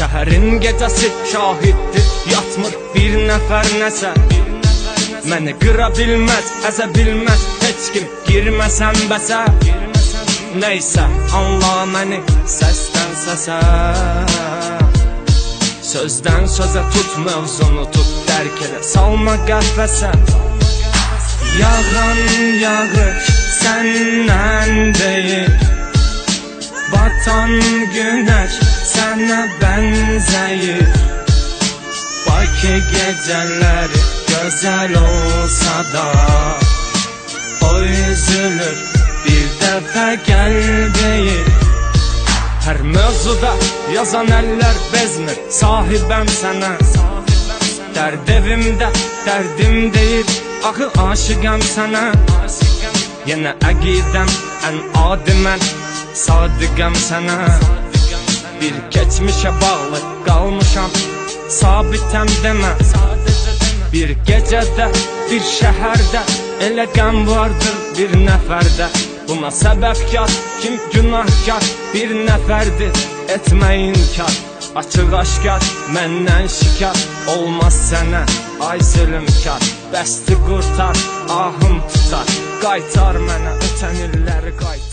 Şəhərin gecəsi şahiddir Yatmır bir nəfər nəsə Məni qıra bilməz, əzə bilməz Heç kim girməsən bəsə Neysə, anla məni səsdən səsə Sözdən sözə tut mövzunu tut Dərk elə salma qəfəsə Yağan yağış səndən deyil Batan güneş sana benzeyir Bakı geceleri güzel olsa da O üzülür bir defa gel değil Her mevzuda yazan eller bezmir Sahibem sana. Derd evimde derdim değil Ahı aşıkam sana. Yine əqidəm ən adi mən Sadiqəm sənə Bir keçmişə bağlı qalmışam Sabitəm demə Bir gecədə, bir şəhərdə Elə qəm vardır bir nəfərdə Buna səbəbkar, kim günahkar? Bir nəfərdir, etməyin kar Açıq aşkar, məndən şikar. Olmaz sənə, ay zülümkar Bəsti qurtar, ahım tutar. Qaytar mənə ötən illəri qaytar